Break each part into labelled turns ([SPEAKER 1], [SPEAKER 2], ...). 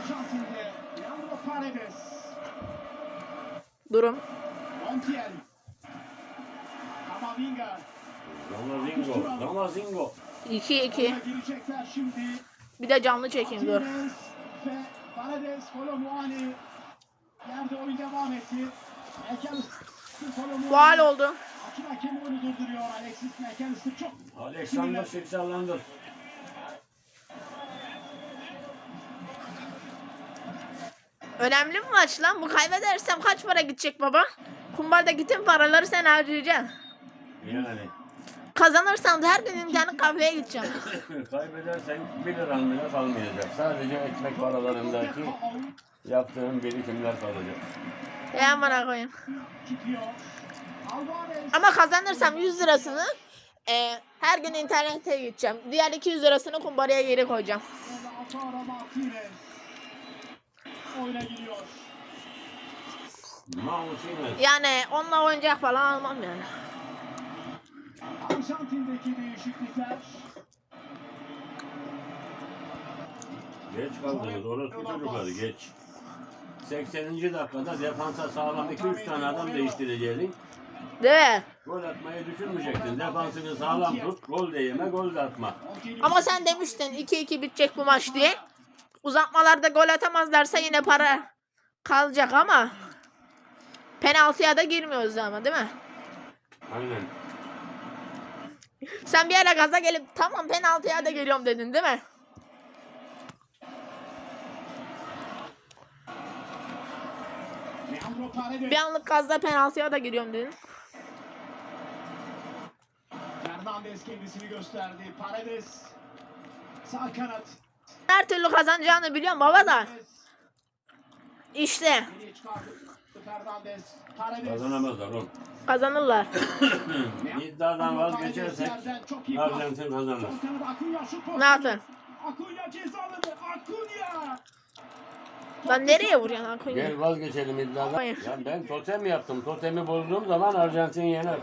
[SPEAKER 1] Arjantin'de Leandro Paredes,
[SPEAKER 2] Durum.
[SPEAKER 1] Montiel, Camavinga,
[SPEAKER 3] Damazingo. Damazingo.
[SPEAKER 2] 2-2.
[SPEAKER 1] girecekler şimdi.
[SPEAKER 2] Bir de canlı çekeyim dur.
[SPEAKER 1] Ve Paredes, Kolomuani. Yerde oyun devam etti.
[SPEAKER 2] Faal oldu.
[SPEAKER 1] Hakim hakem oyunu durduruyor. Alexis McAllister çok
[SPEAKER 3] Alexander Şeksallandır.
[SPEAKER 2] Önemli bir maç lan. Bu kaybedersem kaç para gidecek baba? Kumbardaki tüm paraları sen harcayacaksın.
[SPEAKER 3] Yani.
[SPEAKER 2] Kazanırsam da her gün internet kafeye gideceğim.
[SPEAKER 3] Kaybedersen 1 liran bile kalmayacak. Sadece ekmek paralarındaki yaptığın birikimler kalacak.
[SPEAKER 2] Ya bana koyayım. Ama kazanırsam 100 lirasını e, her gün internete gideceğim. Diğer 200 lirasını kumbaraya geri koyacağım.
[SPEAKER 1] Oyuna giriyor.
[SPEAKER 2] Yani onunla oyuncak falan almam yani.
[SPEAKER 1] Arjantin'deki değişiklikler.
[SPEAKER 3] Geç kaldınız. Orası çocukları geç. 80. dakikada defansa sağlam 2-3 tane adam değiştirecektin.
[SPEAKER 2] Değil mi?
[SPEAKER 3] Gol atmayı düşünmeyecektin. Defansını sağlam tut. Gol de yeme, gol de atma.
[SPEAKER 2] Ama sen demiştin 2-2 bitecek bu maç diye. Uzatmalarda gol atamazlarsa yine para kalacak ama penaltıya da girmiyoruz ama değil mi?
[SPEAKER 3] Aynen.
[SPEAKER 2] Sen bir ara gaza gelip tamam penaltıya da geliyorum dedin değil mi? Bir anlık gazda penaltıya da giriyorum dedin.
[SPEAKER 1] Fernandez kendisini gösterdi. Paredes. Sağ kanat.
[SPEAKER 2] Her türlü kazanacağını biliyorum baba da. İşte.
[SPEAKER 3] Kazanamazlar oğlum.
[SPEAKER 2] kazanırlar.
[SPEAKER 3] İddiadan vazgeçersek. Arjantin kazanır.
[SPEAKER 2] Ne yaptın?
[SPEAKER 1] Acuna cezaları. Acuna.
[SPEAKER 2] Lan nereye vuruyorsun Akunya?
[SPEAKER 3] Gel vazgeçelim iddiadan.
[SPEAKER 2] Hayır.
[SPEAKER 3] Ya ben totem yaptım. Totemi bozduğum zaman Arjantin yener.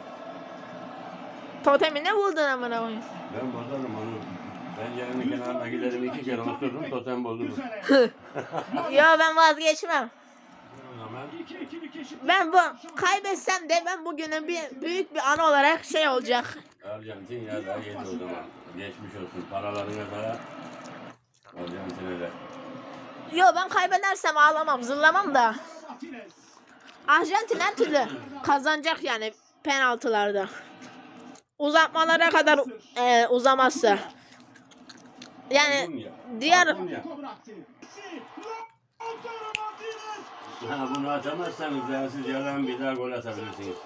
[SPEAKER 2] Totemi ne buldun amına koyayım?
[SPEAKER 3] Ben bozarım onu. Pencerenin kenarına giderim iki kere otururum totem.
[SPEAKER 1] Üzere.
[SPEAKER 2] Ya ben vazgeçmem.
[SPEAKER 3] O zaman
[SPEAKER 1] 2-2'lik eşit.
[SPEAKER 2] Ben bu kaybetsem de ben bugünün bir büyük bir an olarak şey olacak.
[SPEAKER 3] Arjantin ya da yedi o zaman. Geçmiş olsun. Paralarına da Arjantin'e de.
[SPEAKER 2] Yo ben kaybedersem ağlamam, zırlamam da. Arjantin her türlü kazanacak yani penaltılarda. Uzatmalara kadar e, uzamazsa. Yani diğer.
[SPEAKER 3] Ha, bunu atamazsanız ya siz yalan bir daha gol atabilirsiniz.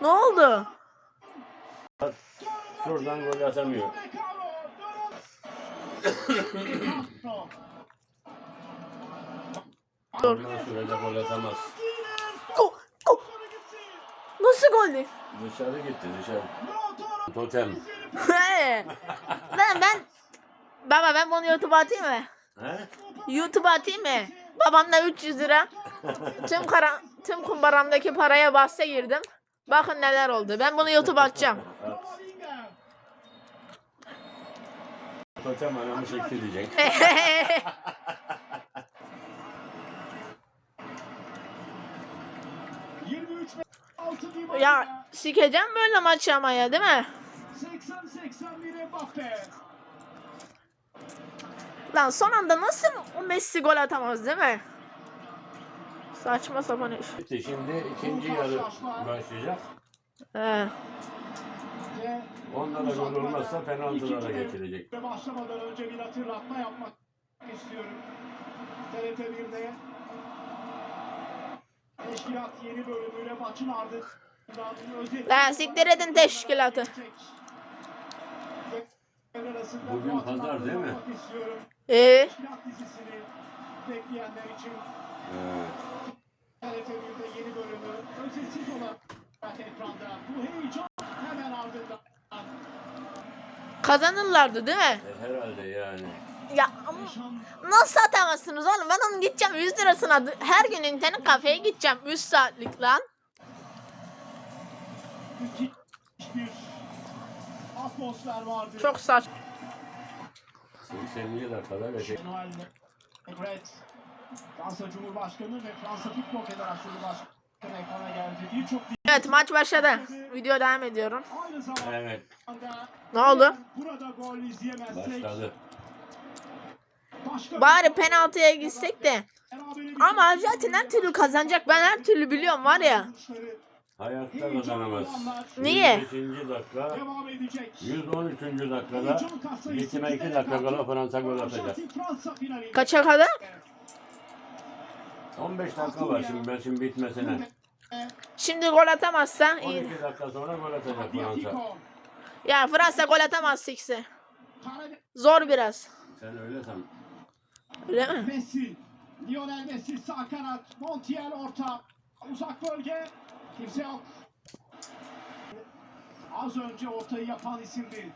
[SPEAKER 2] ne oldu?
[SPEAKER 3] Şuradan gol atamıyor.
[SPEAKER 2] Dur.
[SPEAKER 3] Ondan sürede gol atamaz.
[SPEAKER 2] Go, go. Nasıl goldü?
[SPEAKER 3] Dışarı gitti dışarı. Totem.
[SPEAKER 2] Ben ben Baba ben bunu YouTube'a atayım mı?
[SPEAKER 3] He?
[SPEAKER 2] YouTube'a atayım mı? Babamda 300 lira. Tüm kara, tüm kumbaramdaki paraya bahse girdim. Bakın neler oldu. Ben bunu YouTube'a atacağım.
[SPEAKER 3] Totem anamı çekti diyecek.
[SPEAKER 2] ya sikeceğim böyle maç ama ya değil mi?
[SPEAKER 1] 80-81 Mbappe.
[SPEAKER 2] Lan son anda nasıl o Messi gol atamaz değil mi? Saçma sapan iş.
[SPEAKER 3] Bitti. Şimdi ikinci yarı başlayacak.
[SPEAKER 2] He.
[SPEAKER 3] Onda da gol olmazsa penaltılara geçilecek.
[SPEAKER 1] Ve başlamadan önce bir hatırlatma yapmak istiyorum. TRT 1'de Teşkilat yeni bölümüyle maçın ardından
[SPEAKER 2] Lan siktir edin teşkilatı.
[SPEAKER 3] Bugün pazar değil mi?
[SPEAKER 2] Ee,
[SPEAKER 1] Teşkilat dizisini bekleyenler için TRT 1'de yeni bölümü özetsiz olarak ekranda. Bu heyecan hemen ardından.
[SPEAKER 2] kazanırlardı değil mi?
[SPEAKER 3] e, herhalde yani.
[SPEAKER 2] Ya ama nasıl atamazsınız oğlum? Ben onun gideceğim 100 lirasına her gün internet kafeye gideceğim 3 saatlik lan. Çok saç.
[SPEAKER 3] 80. dakikada ve şey-
[SPEAKER 1] Noel Egret, Fransa Cumhurbaşkanı ve Fransa Futbol Federasyonu Başkanı ekrana geldi. Birçok
[SPEAKER 2] Evet maç başladı. Video devam ediyorum.
[SPEAKER 1] aynı zamanda
[SPEAKER 3] Evet
[SPEAKER 2] Ne oldu?
[SPEAKER 1] burada gol izleyemezsek
[SPEAKER 3] başladı.
[SPEAKER 1] başka
[SPEAKER 2] Bari penaltıya gitsek de. Ama Arjantin her türlü kazanacak. Ben her türlü biliyorum var ya.
[SPEAKER 3] Hayatta kazanamaz.
[SPEAKER 2] Niye?
[SPEAKER 3] 25. dakika,
[SPEAKER 1] devam edecek.
[SPEAKER 3] 113. dakikada bitime 2 dakika kala Fransa gol atacak.
[SPEAKER 1] Fransa finali.
[SPEAKER 2] Kaça kadar?
[SPEAKER 3] 15 dakika var şimdi şimdi bitmesine.
[SPEAKER 2] Şimdi gol atamazsa iyi.
[SPEAKER 3] 12 dakika sonra gol atacak Fransa.
[SPEAKER 2] Yani Fransa gol atamaz ikisi.
[SPEAKER 1] Tarek
[SPEAKER 2] Zor biraz.
[SPEAKER 3] Sen öyle san.
[SPEAKER 2] Öyle mi?
[SPEAKER 1] Messi, Lionel Messi sağ kanat, Montiel orta, uzak bölge, kimse yok. Az önce ortayı yapan isimdi.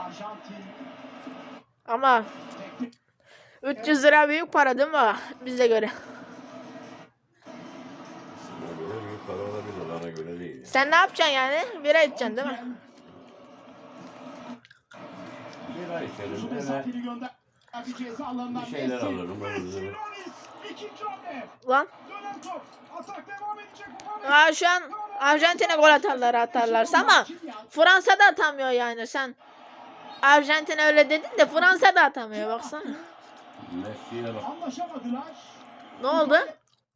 [SPEAKER 1] Arjantin
[SPEAKER 2] Ama
[SPEAKER 1] teknik
[SPEAKER 2] 300 lira büyük para değil mi? Bize göre.
[SPEAKER 3] Sana göre büyük para olabilir bana göre değil.
[SPEAKER 2] Sen ne yapacaksın yani? Bira içeceksin değil mi?
[SPEAKER 3] Bir ay
[SPEAKER 1] Uzun
[SPEAKER 3] içerim. Öyle
[SPEAKER 1] mesafeli gönder. Bir ceza alanından
[SPEAKER 3] Bir şeyler
[SPEAKER 1] Messi.
[SPEAKER 3] alırım,
[SPEAKER 1] Messi. Loris, ikinci hamle.
[SPEAKER 2] Lan.
[SPEAKER 1] Dönen top. Atak devam edecek.
[SPEAKER 2] Aa, şu an Arjantin'e gol atarlar atarlarsa ama Fransa da atamıyor yani sen. Arjantin öyle dedin de Fransa da atamıyor baksana.
[SPEAKER 3] Messi'ye bak.
[SPEAKER 1] Anlaşamadılar.
[SPEAKER 2] Ne oldu?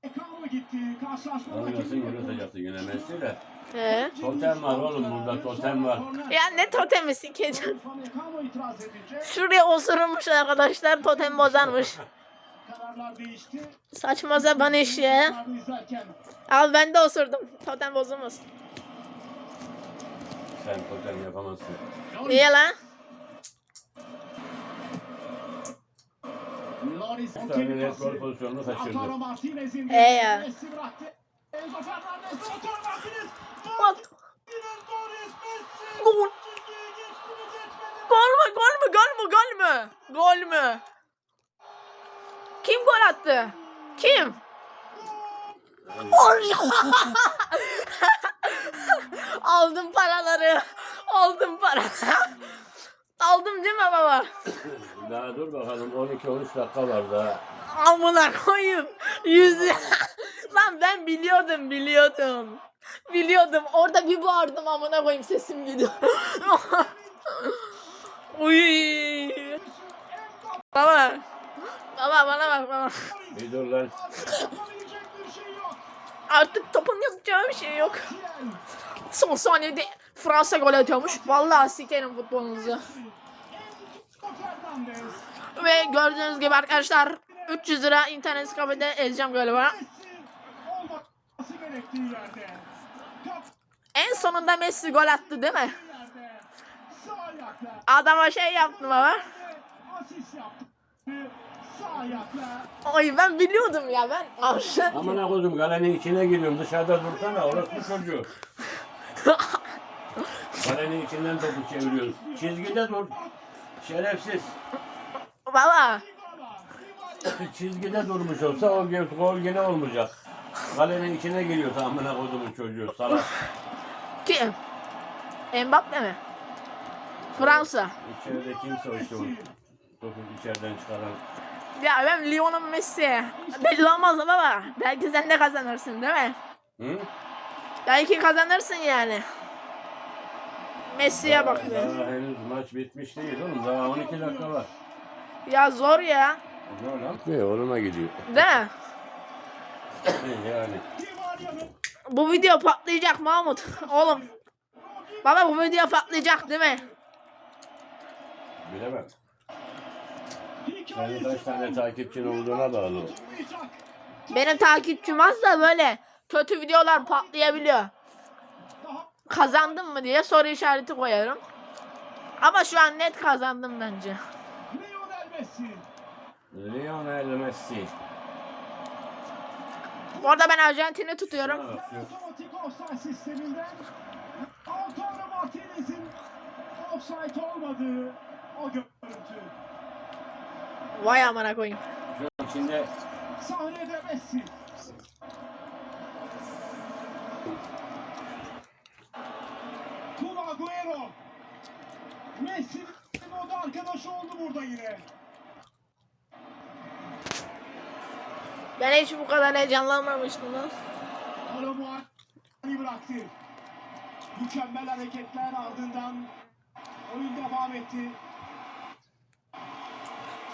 [SPEAKER 1] Ekamo gitti. Karşılaşma
[SPEAKER 3] gol
[SPEAKER 1] yok.
[SPEAKER 3] atacaksın yine Messi de.
[SPEAKER 2] He.
[SPEAKER 3] Totem var oğlum, burada totem var.
[SPEAKER 2] Ya ne totemi sikeceğim. Şuraya osurulmuş arkadaşlar totem bozarmış.
[SPEAKER 1] kararlar değişti.
[SPEAKER 2] Saçma sapan iş ya. Al ben de osurdum. Totem bozulmaz.
[SPEAKER 3] Sen totem yapamazsın.
[SPEAKER 2] Niye lan?
[SPEAKER 3] Net gol pozisyonunu kaçırdı.
[SPEAKER 2] E ya. Bak. Gol. Gol mü? Gol mü? Gol mü? Gol mü? Gol mü? Kim gol attı? Kim? Aldım paraları. Aldım paraları. Aldım değil mi baba?
[SPEAKER 3] Daha dur bakalım 12-13 dakika var daha.
[SPEAKER 2] Amına koyayım. Yüz Lan ben biliyordum biliyordum. Biliyordum. Orada bir bağırdım amına koyayım sesim gidiyor. Uy. Baba. Baba bana bak baba.
[SPEAKER 3] Bir dur lan.
[SPEAKER 2] Artık topun yapacağı bir şey yok. Son saniyede Fransa gol atıyormuş. Vallahi sikerim futbolunuzu. Ve gördüğünüz gibi arkadaşlar 300 lira internet kafede ezeceğim galiba. En sonunda Messi gol attı değil mi? Adama şey yaptım
[SPEAKER 1] ayakla.
[SPEAKER 2] Ay ben biliyordum ya ben.
[SPEAKER 3] Aman ha koydum kalenin içine giriyorum dışarıda dursana orası çocuğu. Kalenin içinden topu çeviriyoruz. Çizgide dur. Şerefsiz.
[SPEAKER 2] Baba.
[SPEAKER 3] Çizgide durmuş olsa o gol gol gene olmayacak. Kalenin içine giriyor amına kodumun çocuğu salak.
[SPEAKER 2] Kim? Mbappe mi? Fransa.
[SPEAKER 3] İçeride kimse o işte o topu içeriden çıkaran.
[SPEAKER 2] Ya ben Lyon'un Messi. Belli olmaz baba. Belki sen de kazanırsın değil mi?
[SPEAKER 3] Hı?
[SPEAKER 2] Belki kazanırsın yani. Messi'ye bak be.
[SPEAKER 3] Daha henüz maç bitmiş değil oğlum. Daha 12 dakika var.
[SPEAKER 2] Ya zor ya.
[SPEAKER 3] Ne lan? Ne oğluma gidiyor.
[SPEAKER 2] Değil mi?
[SPEAKER 3] yani.
[SPEAKER 2] Bu video patlayacak Mahmut. Oğlum. Baba bu video patlayacak değil mi?
[SPEAKER 3] Bilemem. Senin kaç tane takipçin olduğuna bağlı.
[SPEAKER 2] Benim takipçim az da böyle kötü videolar patlayabiliyor. Kazandım mı diye soru işareti koyarım. Ama şu an net kazandım bence.
[SPEAKER 1] Lionel Messi.
[SPEAKER 3] Lionel Messi.
[SPEAKER 2] Bu arada ben Arjantin'i tutuyorum.
[SPEAKER 3] Bana bak, yok.
[SPEAKER 1] Otomatik offside sisteminden Lautaro Martinez'in offside olmadığı o görüntü.
[SPEAKER 2] Vay amına koyayım.
[SPEAKER 3] İçinde
[SPEAKER 1] Sahnede Messi. Agüero. Messi'nin o da arkadaşı oldu burada yine.
[SPEAKER 2] Ben hiç bu kadar heyecanlanmamıştım lan.
[SPEAKER 1] Karamuani bıraktı. Mükemmel hareketler ardından oyun devam etti.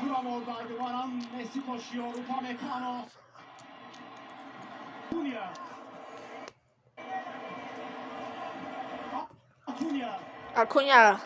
[SPEAKER 1] Turam oradaydı. Varan Messi koşuyor. Upamecano.
[SPEAKER 2] Akunya.